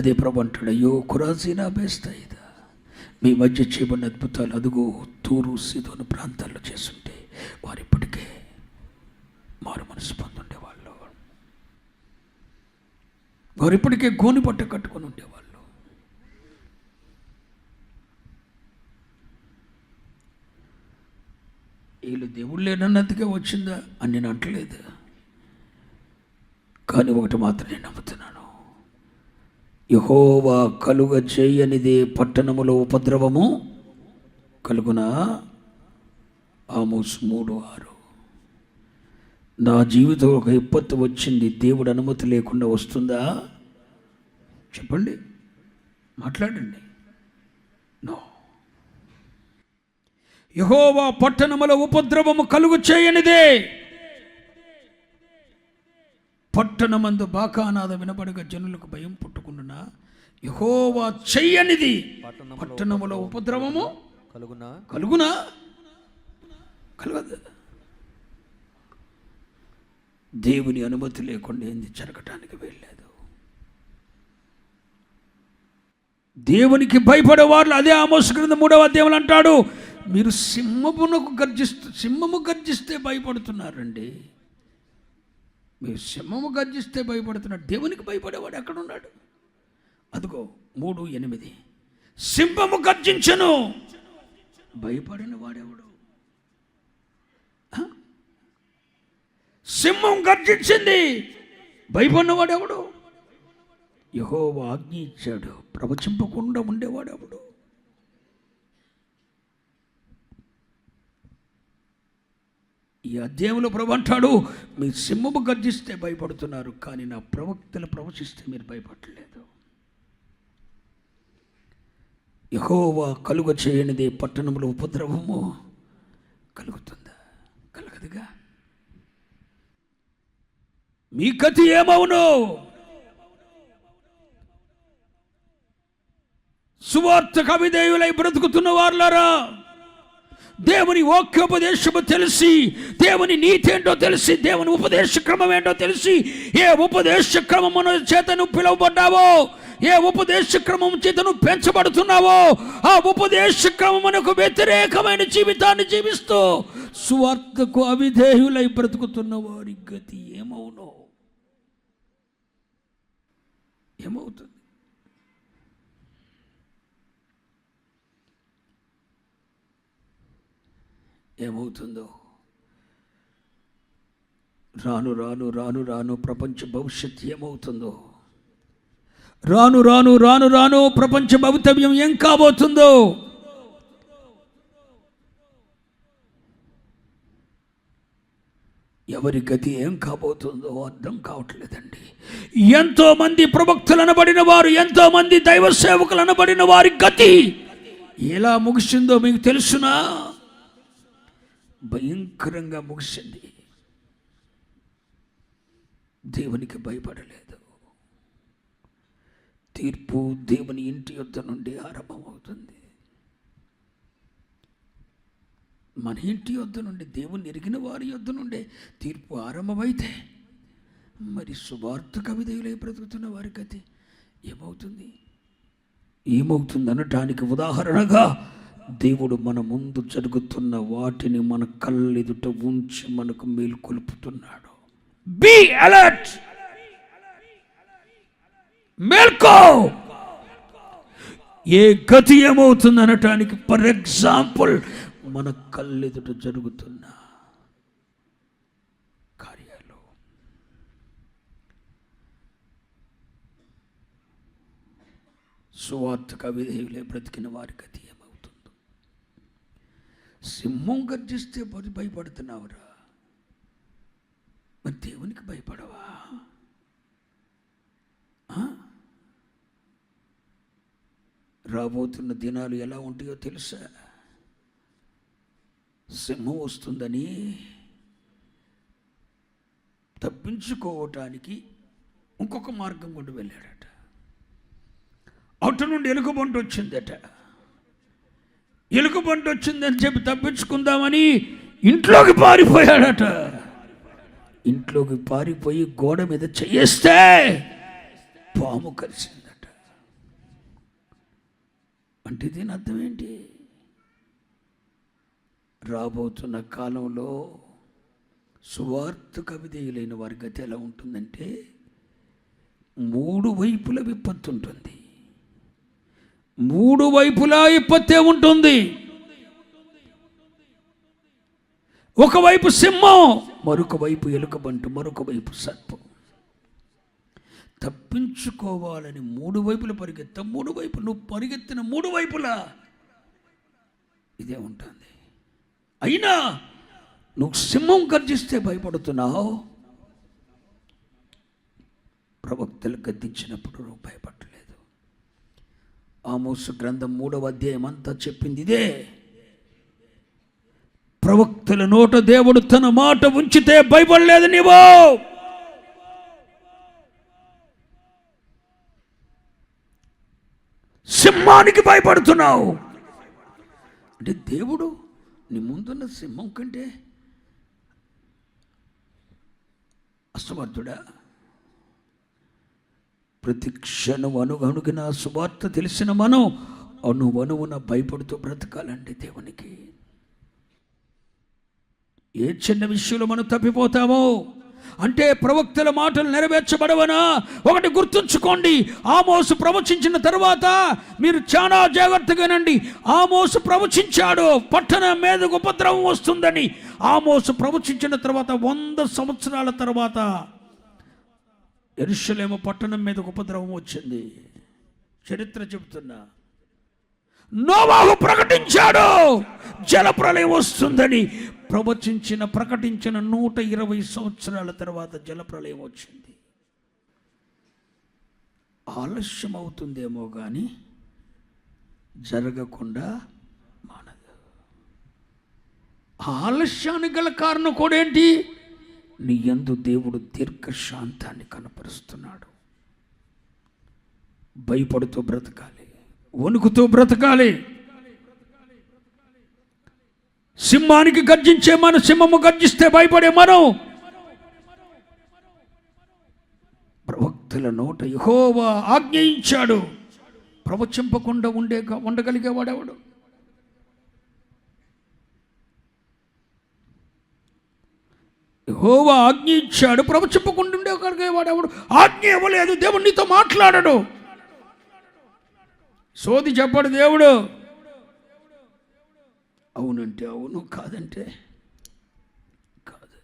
అదే ప్రభు అంటాడు అయ్యో కురాజీనా బేస్తాయిదా మీ మధ్య చేయబడిన అద్భుతాలు అదుగో తూరు సిదోను ప్రాంతాల్లో చేస్తుంటే వారు ఇప్పటికే మారు మనసు పొందుండేవాళ్ళు వారు ఇప్పటికే గోని పట్ట కట్టుకొని ఉండేవాళ్ళు వీళ్ళు. దేవుడు లేనన్నదిగా వచ్చిందా అని నేను అంటలేదు. కానీ ఒకటి మాత్రం నేను నమ్ముతున్నాను. యహోవా కలుగ చేయనిదే పట్టణములో ఉపద్రవము కలుగునా? ఆమోస్ మూడు ఆరు. నా జీవితం ఒక విపత్తు వచ్చింది దేవుడు అనుమతి లేకుండా వస్తుందా? చెప్పండి. మాట్లాడండి. నో. యహోవా పట్టణముల ఉపద్రవము కలుగు చేయనిదే. పట్టణమందు బాకానాద వినబడగా జనులకు భయం పుట్టుకుంటున్నా యహోవా చెయ్యనిది పట్టణముల ఉపద్రవము కలుగునా? కలుగునా? కలగదు. దేవుని అనుమతి లేకుండా ఏంది? జరగటానికి వెళ్ళలేదు దేవునికి భయపడే వాళ్ళు అదే ఆమోస్ క్రింద మూడవ అధ్యాయులు అంటాడు. మీరు సింహమునకు గర్జిస్తూ సింహము గర్జిస్తే భయపడుతున్నారండి. మీరు సింహము గర్జిస్తే భయపడుతున్న దేవునికి భయపడేవాడు ఎక్కడున్నాడు? అదిగో మూడు ఎనిమిది. సింహము గర్జించను. భయపడిన వాడెవడు? సింహం గర్జించింది. భయపడినవాడెవడు యహో ఆజ్ఞ ఇచ్చాడు. ప్రవచింపకుండా ఉండేవాడెవడు? ఈ అధ్యాయంలో ప్రభు అంటాడు మీ సింహము గర్జిస్తే భయపడుతున్నారు కానీ నా ప్రవక్తలు ప్రవచిస్తే మీరు భయపడలేదు. యహోవా కలుగ చేయనిది పట్టణంలో ఉపద్రవము కలుగుతుందా? కలగదుగా? మీ గతి ఏమవును? సువార్త కవిదేవులై బ్రతుకుతున్న వారులారా దేవుని వాక్యోపదేశము తెలిసి దేవుని నీతి ఏంటో తెలిసి దేవుని ఉపదేశ క్రమం ఏంటో తెలిసి ఏ ఉపదేశ క్రమమున చేతను పిలువబడ్డావో ఏ ఉపదేశ క్రమం చేతను పెంచబడుతున్నావో ఆ ఉపదేశ క్రమమునకు వ్యతిరేకమైన జీవితాన్ని జీవిస్తూ స్వార్థకు అవిధేయులై బ్రతుకుతున్న వారి గతి ఏమవునో? ఏమవుతుంది? ఏమవుతుందో? రాను రాను రాను రాను ప్రపంచ భవిష్యత్ ఏమవుతుందో? రాను రాను రాను రాను ప్రపంచ భవితవ్యం ఏం కాబోతుందో? ఎవరి గతి ఏం కాబోతుందో అర్థం కావట్లేదండి. ఎంతో మంది ప్రవక్తలు అనబడిన వారు ఎంతో మంది దైవ సేవకులు అనబడిన వారి గతి ఎలా ముగిసిందో మీకు తెలుసునా? భయంకరంగా ముగిసింది. దేవునికి భయపడలేదు. తీర్పు దేవుని ఇంటి యొద్ద నుండి ఆరంభమవుతుంది. మన ఇంటి యొద్ద నుండి దేవుని ఎరిగిన వారి యొద్ద నుండే తీర్పు ఆరంభమైతే మరి సువార్త కవిదేవులై బ్రతుకుతున్న వారి గతి ఏమవుతుంది? ఏమవుతుంది అనటానికి ఉదాహరణగా దేవుడు మన ముందు జరుగుతున్న వాటిని మన కళ్ళెదుట ఉంచి మనకు మేల్కొల్పుతున్నాడు బి అలర్ట్ మేల్కో! ఏ గతి ఏమవుతుంది అనటానికి ఫర్ ఎగ్జాంపుల్ మన కళ్ళెదుట జరుగుతున్న కార్యాలు. సువార్తక విధేయులే బ్రతికిన వారి గతి సింహం గర్జిస్తే పది భయపడుతున్నావురా. మరి దేవునికి భయపడవా? రాబోతున్న దినాలు ఎలా ఉంటాయో తెలుసా? సింహం వస్తుందని తప్పించుకోవటానికి ఇంకొక మార్గం గుండా వెళ్ళాడట. అటు నుండి ఎలుగుబంటి వచ్చిందట ఎలుగుబంటి వచ్చిందని చెప్పి తప్పించుకుందామని ఇంట్లోకి పారిపోయాడట. ఇంట్లోకి పారిపోయి గోడ మీద చేయిస్తే పాము కలిసిందట అంటే దీని అర్థం ఏంటి? రాబోతున్న కాలంలో సువార్త కవిదేయులైన వారి గతి ఎలా ఉంటుందంటే మూడు వైపుల విపత్తు ఉంటుంది. మూడు వైపులా విపత్తే ఉంటుంది. ఒకవైపు సింహం మరొక వైపు ఎలుకబంటు మరొక వైపు సర్పం. తప్పించుకోవాలని మూడు వైపులు పరిగెత్త మూడు వైపు నువ్వు పరిగెత్తిన మూడు వైపులా ఇదే ఉంటుంది. అయినా నువ్వు సింహం గర్జిస్తే భయపడుతున్నావు. ప్రవక్తలు గద్దించినప్పుడు నువ్వు భయపడ్డావు ఆమోసు గ్రంథం మూడవ అధ్యాయం అంతా చెప్పింది ఇదే. ప్రవక్తల నోట దేవుడు తన మాట ఉంచితే భయపడలేదు నీవో. సింహానికి భయపడుతున్నావు. అంటే దేవుడు నీ ముందున్న సింహం కంటే అసమర్థుడా? ప్రతి క్షణం అనుగనుగిన సువార్త తెలిసిన మనం అనువనువున భయపడుతూ బ్రతకాలండి దేవునికి. ఏ చిన్న విషయంలో మనం తప్పిపోతామో అంటే ప్రవక్తల మాటలు నెరవేర్చబడవనా? ఒకటి గుర్తుంచుకోండి ఆమోసు ప్రవచించిన తర్వాత మీరు చాలా జాగ్రత్తగానండి ఆమోసు ప్రవచించాడు పట్టణం మీద ఉపద్రవం వస్తుందని. ఆమోసు ప్రవచించిన తర్వాత వంద సంవత్సరాల తర్వాత ఎరుషలేము పట్టణం మీద ఉపద్రవం వచ్చింది. చరిత్ర చెబుతున్నా. నోవాహు ప్రకటించాడు. జలప్రలయం వస్తుందని ప్రవచించిన ప్రకటించిన నూట ఇరవై సంవత్సరాల తర్వాత జలప్రలయం వచ్చింది. ఆలస్యం అవుతుందేమో కానీ జరగకుండా మానదు. ఆలస్యానికి గల కారణం కూడా ఏంటి? నీ యందు దేవుడు దీర్ఘశాంతాన్ని కనపరుస్తున్నాడు. భయపడుతూ బ్రతకాలి వణుకుతూ బ్రతకాలి. సింహానికి గర్జించే మన సింహము గర్జిస్తే భయపడే మనం. ప్రవక్తుల నోట యహోవా ఆజ్ఞయించాడు. ప్రవచింపకుండా ఉండే ఉండగలిగేవాడెవడు? యహోవా ఆజ్ఞ ఇచ్చాడు. ప్రవచింపకుండా ఉండేవాడెవడు ఆజ్ఞ ఇవ్వలేదు. దేవుడు నీతో మాట్లాడడు. సోది చెప్పడు దేవుడు. అవునంటే అవును కాదంటే కాదు.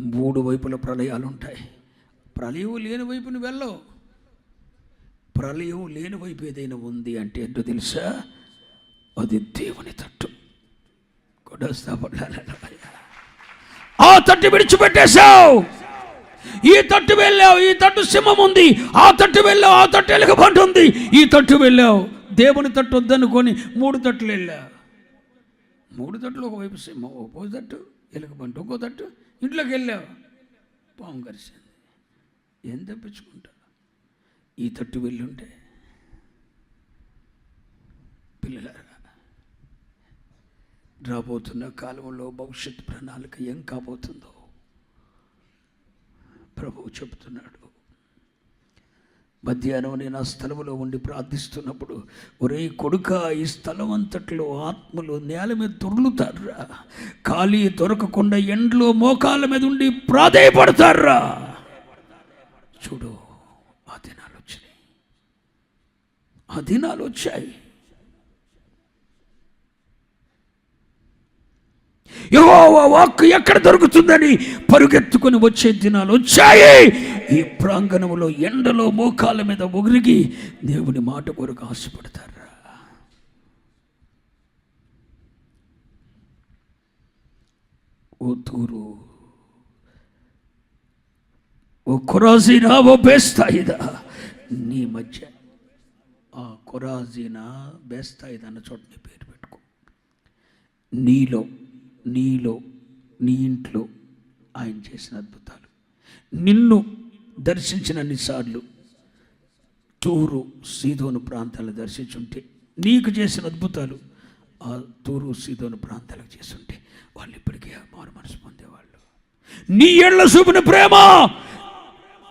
మూడు వైపుల ప్రళయాలు ఉంటాయి ప్రళయం లేని వైపుని వెళ్ళవు. ప్రళయం లేని వైపు ఏదైనా ఉంది అంటే ఏంటో తెలుసా? అది దేవుని తట్టు. ఆ తట్టు విడిచిపెట్టేశావు. ఈ తట్టు వెళ్ళావు. ఈ తట్టు సింహం ఉంది. ఆ తట్టు వెళ్ళావు. ఆ తట్టు ఎలుగుబంటి ఉంది. ఈ తట్టు వెళ్ళావు. దేవుని తట్టు వద్దనుకొని మూడు తట్టులు వెళ్ళావు మూడు తట్టులు ఒకవైపు సింహం ఒక తట్టు ఎలుగుబంటు ఒక్కో తట్టు ఇంట్లోకి వెళ్ళావు. పాము కరిసింది. ఏం తప్పించుకుంటా? ఈ తట్టు వెళ్ళుంటే రాబోతున్న కాలంలో భవిష్యత్ ప్రణాళిక ఏం కాబోతుందో ప్రభువు చెబుతున్నాడు. మధ్యాహ్నం నేను ఆ స్థలంలో ఉండి ప్రార్థిస్తున్నప్పుడు ఒరే కొడుక ఈ స్థలం అంతట్లో ఆత్మలు నేల మీద దొర్లుతారా ఖాళీ దొరకకుండా ఎండ్లో మోకాళ్ళ మీద ఉండి ప్రాధేయపడతారా చూడు ఆ దినాలు వచ్చినాయి ఆ దినాలు వచ్చాయి. యహోవా వాక్కు ఎక్కడ దొరుకుతుందని పరుగెత్తుకొని వచ్చే దినాలు వచ్చాయి. ఈ ప్రాంగణంలో ఎండలో మోకాల మీద ఒగిరిగి దేవుని మాట కొరకు ఆశపడతారు? ఓ తూరు ఓ కొరాజీనా ఓ బేస్తాయిదా? నీ మధ్య ఆ కొరాజీనా బేస్తాయిదా అన్న చోట నీ పేరు పెట్టుకో. నీలో నీలో నీ ఇంట్లో ఆయన చేసిన అద్భుతాలు. నిన్ను దర్శించిన అన్నిసార్లు తూరు సీదోను ప్రాంతాలను దర్శించుంటే నీకు చేసిన అద్భుతాలు ఆ తూరు సీదోను ప్రాంతాలకు చేస్తుంటే వాళ్ళు ఇప్పటికే మారు మనసు పొందేవాళ్ళు. నీ ఎళ్ళ చూపిన ప్రేమ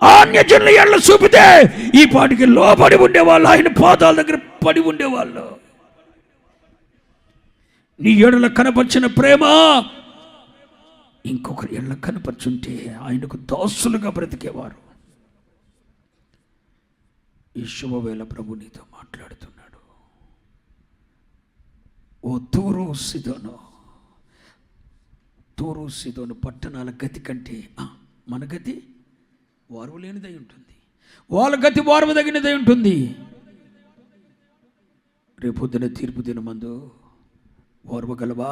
అన్యజనుల ఎళ్ళ చూపితే ఈ పాటికి లోపడి ఉండేవాళ్ళు ఆయన పాదాల దగ్గర పడి ఉండేవాళ్ళు. నీ ఏడుల కనపరిచిన ప్రేమ. ఇంకొకరి ఎళ్ళ కనపరుచుంటే ఆయనకు దాసులుగా బ్రతికేవారు. ఈ శుభవేళ ప్రభు నీతో మాట్లాడుతున్నాడు. ఓ తూరు సిదోను. తూరు సిదోను పట్టణాల గతి కంటే మన గతి వారు లేనిదై ఉంటుంది. వాళ్ళ గతి వారు తగినదై ఉంటుంది. రేపొద్దున తీర్పు దినమందు और वो गलबा